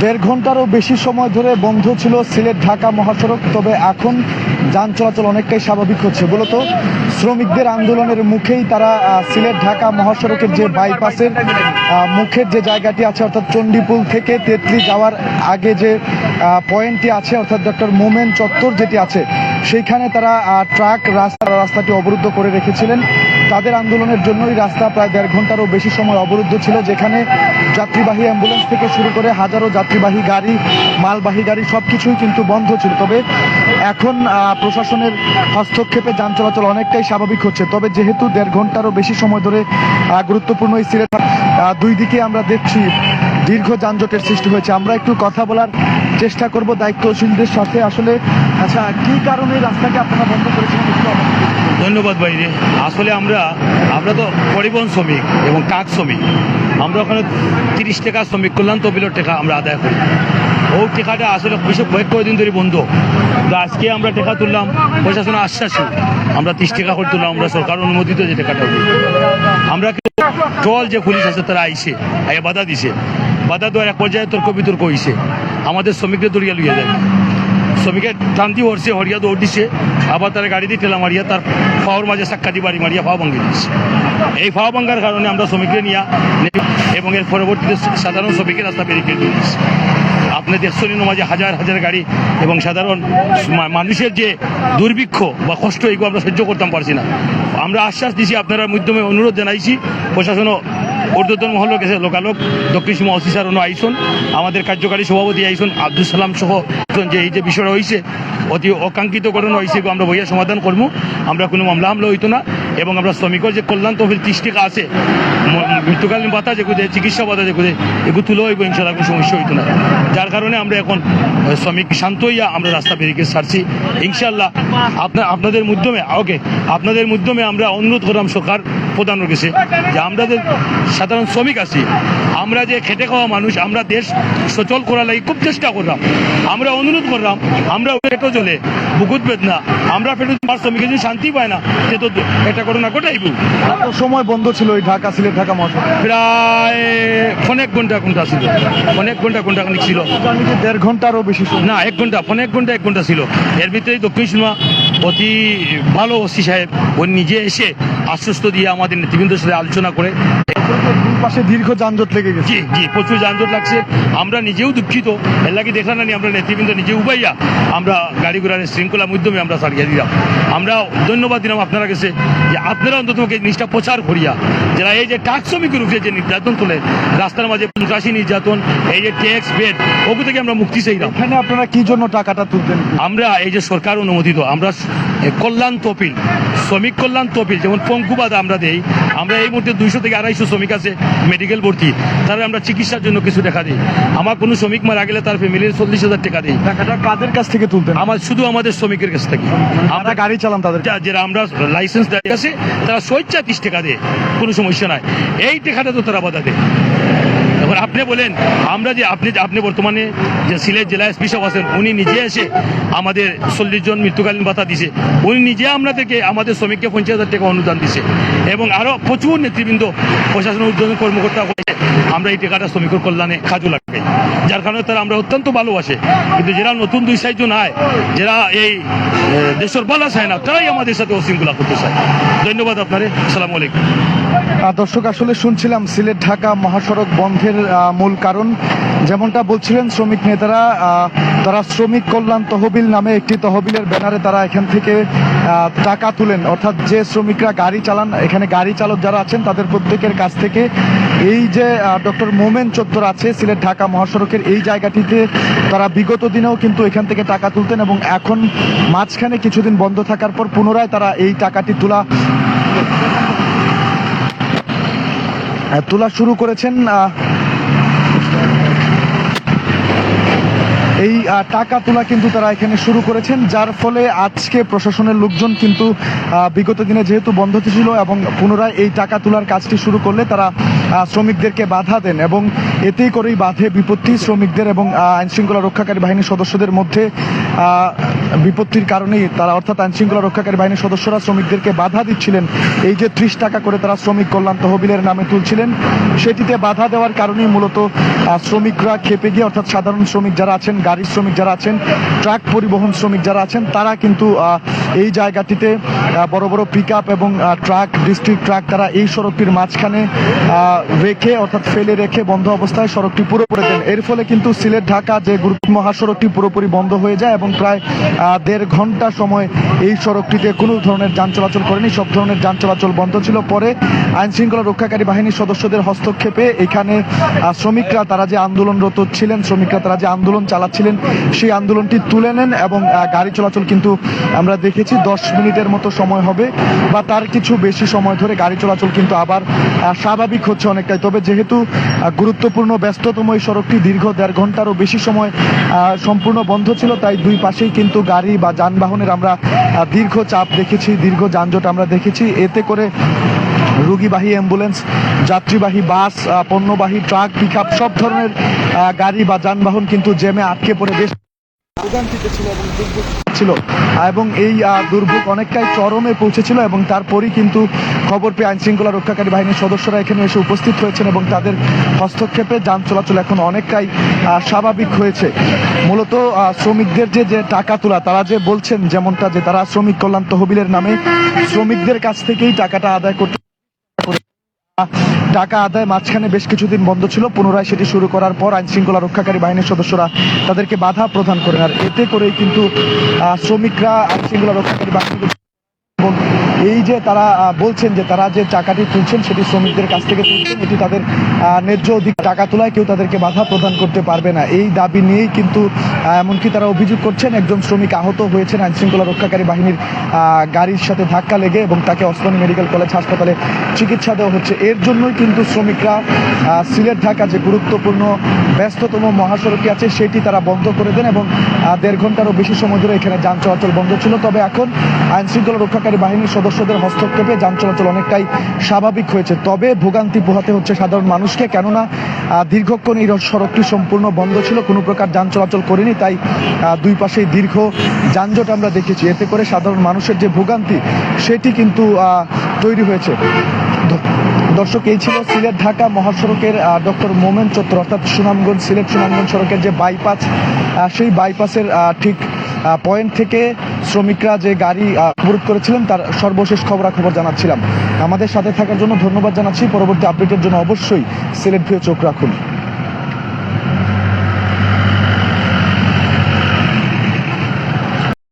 দেড় ঘন্টারও বেশি সময় ধরে বন্ধ ছিল সিলেট, ঢাকা মহাসড়ক, তবে এখন যান চলাচল অনেকটাই স্বাভাবিক হচ্ছে। মূলত শ্রমিকদের আন্দোলনের মুখেই তারা সিলেট, ঢাকা মহাসড়কের যে বাইপাসের মুখের যে জায়গাটি আছে, অর্থাৎ চণ্ডীপুল থেকে তেতলি যাওয়ার আগে যে পয়েন্টটি আছে, অর্থাৎ ডক্টর মোমেন চত্বর যেটি আছে, সেইখানে তারা ট্রাক, রাস্তা, রাস্তাটি অবরুদ্ধ করে রেখেছিলেন। তাদের আন্দোলনের জন্যই রাস্তা প্রায় দেড় ঘন্টারও বেশি সময় অবরুদ্ধ ছিল, যেখানে যাত্রীবাহী অ্যাম্বুলেন্স থেকে শুরু করে হাজারো যাত্রীবাহী গাড়ি, মালবাহী গাড়ি সব কিছুই কিন্তু বন্ধ ছিল। তবে এখন প্রশাসনের হস্তক্ষেপে যান চলাচল অনেকটাই স্বাভাবিক হচ্ছে। তবে যেহেতু দেড় ঘন্টারও বেশি সময় ধরে গুরুত্বপূর্ণ এই সিলেট দুই দিকে আমরা দেখছি দীর্ঘ যানজটের সৃষ্টি হয়েছে। আমরা একটু কথা বলার চেষ্টা করব দায়িত্বশীলদের সাথে। আসলে আচ্ছা কি কারণে রাস্তাকে আপনারা বন্ধ করেছেন। ধন্যবাদ বাইরে আসলে আমরা আমরা তো পরিবহন শ্রমিক এবং কাক শ্রমিক। আমরা ওখানে তিরিশ টাকা শ্রমিক কল্যাণ তহবিলের টাকা আমরা আদায় করি। ও টাকাটা আসলে বেশি কয়েক কয়েকদিন ধরে বন্ধ। আজকে আমরা টাকা তুললাম প্রশাসনের আশ্বাসী আমরা তিরিশ টাকা করে তুললাম, আমরা সরকার অনুমোদিত যে টাকাটা আমরা টল যে পুলিশ আছে তারা আইসে আগে বাধা দিছে। বাধা দেওয়ার এক পর্যায়ে তর্ক বিতর্ক হয়েছে আমাদের শ্রমিকদের দড়িয়া লইয়া যায়। শ্রমিকের টান্তি হরছে হরিয়া দৌড় দিছে, আবার তার গাড়ি দিয়ে ঠেলা মারিয়া তার ফাওয়ার মাঝে সাক্ষাতি বাড়ি মারিয়া ফাওয়া ভাঙ্গি দিয়েছে এই ফাওয়া ভাঙ্গার কারণে আমরা শ্রমিককে নিয়ে এবং এর পরবর্তীতে সাধারণ শ্রমিকের রাস্তা ব্যারিকেড দিয়েছি আপনি দেখছেন মাঝে হাজার হাজার গাড়ি এবং সাধারণ মানুষের যে দুর্ভিক্ষ বা কষ্ট, এগুলো আমরা সহ্য করতাম পারছি না। আমরা আশ্বাস দিছি, আপনারা মাধ্যমে অনুরোধ জানাইছি, প্রশাসনও ঊর্ধ্বতন মহল গেছে, লোকালোক, দক্ষিণ সীমা অফিসার অনু আইসন, আমাদের কার্যকারী সভাপতি আইসন, আব্দুল সালাম সহ যে এই যে বিষয়টা হয়েছে অতি অকাঙ্ক্ষিত ঘটনা হয়েছে আমরা বইয়া সমাধান করব আমরা কোনো মামলা হামলা হইতো না। এবং আমরা শ্রমিকের যে কল্যাণ তহবিল ত্রিশ টাকা আছে মৃত্যুকালীন ভাতা যে কোথায় চিকিৎসা ভাতা কোথায় এগুলো তুলো হইব ইনশাল্লাহ কোনো সমস্যা হইতো না। যার কারণে আমরা এখন শ্রমিক শান্ত হইয়া আমরা রাস্তা বেরিয়ে ছাড়ছি ইনশাল্লাহ আপনার আপনাদের মাধ্যমে, ওকে, আপনাদের মাধ্যমে আমরা অনুরোধ করলাম সরকার প্রধানের কাছে যে আমরা যে সাধারণ শ্রমিক আছি, আমরা যে খেটে খাওয়া মানুষ, আমরা দেশ সচল করার লাগি খুব চেষ্টা করলাম। আমরা অনুরোধ করলাম, আমরা পেটো চলে বুকুত বেদনা আমরা পেটো শ্রমিকের যদি শান্তি পায় না, সে তো এটা ঘটনা ঘটাইব কত সময় বন্ধ ছিল ওই ঢাকা সিলেট ঢাকা মহাসড়ক। প্রায় অনেক ঘণ্টা ঘণ্টা ছিল। অনেক ঘণ্টা ঘণ্টা খানিক ছিল। দেড় ঘন্টারও বেশি ছিল না এক ঘণ্টা অনেক ঘণ্টা এক ঘণ্টা ছিল। এর ভিতরে দক্ষিণ সিনেমা অতি ভালো ওসি সাহেব ও নিজে এসে আশ্বস্ত দিয়ে আমাদের নেতৃবৃন্দের সাথে আলোচনা করে। পাশে দীর্ঘ যানজট লেগে গেছে। জি জি প্রচুর যানজট লাগছে। আমরা নিজেও দুঃখিত। এর লাগে দেখলাম না আমরা নেতৃবৃন্দ নিজে উবাইয়া আমরা গাড়ি ঘোড়ার শৃঙ্খলা মাধ্যমে আমরা সারিয়ে দিলাম। আমরা ধন্যবাদ দিলাম আপনারা কাছে যে আপনারা অন্তত জিনিসটা প্রচার করিয়া যারা এই যে টাক শ্রমিকের উপরে যে নির্যাতন তোলে রাস্তার মাঝে সন্ত্রাসী নির্যাতন এই যে ট্যাক্স বেড ওগুলো থেকে আমরা মুক্তি চাইলাম। এখানে আপনারা কি জন্য টাকাটা তুলতেন আমরা এই যে সরকার অনুমোদিত আমরা কল্যাণ তহবিল শ্রমিক কল্যাণ তহবিল যেমন পঙ্কুবাদ আমরা দেই আমরা এই মুহূর্তে দুইশো থেকে আড়াইশো শ্রমিক আছে মেডিকেল ভর্তি। তারা আমরা চিকিৎসার জন্য কিছু টাকা দিই। আমার কোনো শ্রমিক মারা গেলে তার ফ্যামিলির চল্লিশ হাজার টাকা দিই। টাকাটা কাদের কাছ থেকে তুলতেন? আমার শুধু আমাদের শ্রমিকের কাছ থেকে। আমরা গাড়ি চালান তাদের যারা আমরা লাইসেন্স দেয় আছে তারা স্বেচ্ছা তিরিশ টাকা দেয়। কোনো সমস্যা নাই। এই টাকাটা তো তারা বাধা দেয়। এখন আপনি বলেন, আমরা যে আপনি আপনি বর্তমানে যে সিলেট জেলা এসপি সাহেব আছেন, উনি নিজে এসে আমাদের চল্লিশ জন মৃত্যুকালীন ভাতা দিছে। উনি নিজে আমরা থেকে আমাদের শ্রমিককে পঞ্চাশ হাজার টাকা অনুদান দিছে। এবং আরও প্রচুর নেতৃবৃন্দ প্রশাসন উদ্যোগ কর্মকর্তা আমরা এই টাকাটা শ্রমিকের কল্যাণে কাজু যার কারণে তারা আমরা অত্যন্ত ভালোবাসে। কিন্তু যারা নতুন দুই সাইজন হয় যারা এই দেশের বালা চায় না, তারাই আমাদের সাথে অশৃঙ্খলা করতে চায়। ধন্যবাদ আপনারে। সালাম আলাইকুম। দর্শক, আসলে শুনছিলাম সিলেট, ঢাকা মহাসড়ক বন্ধের মূল কারণ। যেমনটা বলছিলেন শ্রমিক নেতারা তারা শ্রমিক কল্যাণ তহবিল নামে একটি তহবিলের ব্যানারে তারা এখান থেকে টাকা তুলেন। অর্থাৎ যে শ্রমিকরা গাড়ি চালান, এখানে গাড়ি চালক যারা আছেন, তাদের প্রত্যেকের কাছ থেকে এই যে ডক্টর মোমেন চত্বর আছে, সিলেট, ঢাকা মহাসড়কের এই জায়গাটিতে তারা বিগত দিনেও কিন্তু এখান থেকে টাকা তুলতেন এবং এখন মাঝখানে কিছুদিন বন্ধ থাকার পর পুনরায় তারা এই টাকাটি তোলা তোলা শুরু করেছেন টাকা তোলা কিন্তু তারা এখানে শুরু করেছেন, যার ফলে আজকে প্রশাসনের লোকজন কিন্তু বিগত দিনে যেহেতু বন্ধ ছিল এবং পুনরায় এই টাকা তোলার কাজটি শুরু করলে তারা শ্রমিকদেরকে বাধা দেন এবং এতেই করেই বাধে বিপত্তি শ্রমিকদের এবং আইন শৃঙ্খলা রক্ষাকারী বাহিনীর সদস্যদের মধ্যে বিপত্তির কারণেই তারা অর্থাৎ আইনশৃঙ্খলা রক্ষাকারী বাহিনীর সদস্যরা শ্রমিকদেরকে বাধা দিচ্ছিলেন। এই যে ত্রিশ টাকা করে তারা শ্রমিক কল্যাণ তহবিলের নামে তুলছিলেন, সেটিতে বাধা দেওয়ার কারণেই মূলত শ্রমিকরা খেপে গিয়ে অর্থাৎ সাধারণ শ্রমিক যারা আছেন, গাড়ির শ্রমিক যারা আছেন, ট্রাক পরিবহন শ্রমিক যারা আছেন, তারা কিন্তু এই জায়গাটিতে বড় বড় পিক এবং ট্রাক ডিস্ট্রিক্ট ট্রাক তারা এই সড়কটির মাঝখানে রেখে অর্থাৎ ফেলে রেখে বন্ধ অবস্থায় সড়কটি পুরো করে দেন। এর ফলে কিন্তু সিলেট ঢাকা যে গুরুত্ব মহাসড়কটি পুরোপুরি বন্ধ হয়ে যায় এবং প্রায় দেড় ঘণ্টা সময় এই সড়কটিতে কোনো ধরনের যান চলাচল করেনি, সব ধরনের যান চলাচল বন্ধ ছিল। পরে আইন শৃঙ্খলা রক্ষাকারী বাহিনীর সদস্যদের হস্তক্ষেপে এখানে শ্রমিকরা তারা যে আন্দোলনরত ছিলেন, শ্রমিকরা তারা যে আন্দোলন চালাচ্ছিলেন সেই আন্দোলনটি তুলে নেন এবং গাড়ি চলাচল কিন্তু আমরা দেখেছি দশ মিনিটের মতো সময় হবে বা তার কিছু বেশি সময় ধরে গাড়ি চলাচল কিন্তু আবার স্বাভাবিক হচ্ছে অনেকটাই। তবে যেহেতু গুরুত্বপূর্ণ ব্যস্ততম এই সড়কটি দীর্ঘ দেড় ঘন্টারও বেশি সময় সম্পূর্ণ বন্ধ ছিল, তাই দুই পাশেই কিন্তু গাড়ি বা যানবাহনের আমরা দীর্ঘ চাপ দেখেছি, দীর্ঘ যানজট আমরা দেখেছি। এতে করে রুগীবাহী অ্যাম্বুলেন্স, যাত্রীবাহী বাস পণ্যবাহী ট্রাক পিক সব ধরনের গাড়ি বা যানবাহন কিন্তু জ্যামে আটকে পড়ে বেশ ভোগান্তিতে ছিল এবং দুর্ভোগ ছিল। এবং এই দুর্ভোগ অনেকটাই চরমে পৌঁছেছিল এবং তারপরই কিন্তু খবর পেয়ে আইন শৃঙ্খলা রক্ষাকারী বাহিনীর সদস্যরা এখানে এসে উপস্থিত হয়েছেন এবং তাদের হস্তক্ষেপে যান চলাচল এখন অনেকটাই স্বাভাবিক হয়েছে। মূলত শ্রমিকদের যে যে টাকা তোলা তারা যে বলছেন যেমনটা যে তারা শ্রমিক কল্যাণ তহবিলের নামে শ্রমিকদের কাছ থেকেই টাকাটা আদায় করতে টাকা আদায় মাঝখানে বেশ কিছুদিন বন্ধ ছিল। পুনরায় সেটি শুরু করার পর আইন শৃঙ্খলা রক্ষাকারী বাহিনীর সদস্যরা তাদেরকে বাধা প্রদান করেন। আর এতে করেই কিন্তু শ্রমিকরা আইন শৃঙ্খলা রক্ষাকারী বাহিনী এবং এই যে তারা বলছেন যে তারা যে টাকাটি তুলছেন সেটি শ্রমিকদের কাছ থেকে তুলছেন, এটি তাদের ন্যায্য অধিক টাকা তোলায় কেউ তাদেরকে বাধা প্রদান করতে পারবে না। এই দাবি নিয়েই কিন্তু এমনকি তারা অভিযোগ করছেন, একজন শ্রমিক আহত হয়েছেন আইন শৃঙ্খলা রক্ষাকারী বাহিনীর গাড়ির সাথে ধাক্কা লেগে এবং তাকে ওসমানী মেডিকেল কলেজ হাসপাতালে চিকিৎসা দেওয়া হচ্ছে। এর জন্যই কিন্তু শ্রমিকরা সিলেট ঢাকা যে গুরুত্বপূর্ণ, ব্যস্ততম মহাসড়কটি আছে, সেটি তারা বন্ধ করে দেন এবং দেড় ঘন্টারও বেশি সময় ধরে এখানে যান চলাচল বন্ধ ছিল। তবে এখন আইন শৃঙ্খলা রক্ষাকারী বাহিনীর সদস্যদের হস্তক্ষেপে যান চলাচল অনেকটাই স্বাভাবিক হয়েছে। তবে ভোগান্তি পোহাতে হচ্ছে সাধারণ মানুষকে, কেননা দীর্ঘক্ষণ এই সড়কটি সম্পূর্ণ বন্ধ ছিল, কোনো প্রকার যান চলাচল করেনি, তাই দুই পাশেই দীর্ঘ যানজট আমরা দেখেছি। এতে করে সাধারণ মানুষের যে ভোগান্তি, সেটি কিন্তু তৈরি হয়েছে। দর্শক, এই ছিল সিলেট ঢাকা মহাসড়কের ডক্টর মোমেন চত্বর, অর্থাৎ সুনামগঞ্জ, সিলেট সুনামগঞ্জ সড়কের যে বাইপাস সেই বাইপাসের ঠিক পয়েন্ট থেকে শ্রমিকরা যে গাড়ি অবরোধ করেছিলেন তার সর্বশেষ খবরাখবর জানাচ্ছিলাম। আমাদের সাথে থাকার জন্য ধন্যবাদ জানাচ্ছি। পরবর্তী আপডেটের জন্য অবশ্যই সিলেট ভিউ চোখ রাখুন।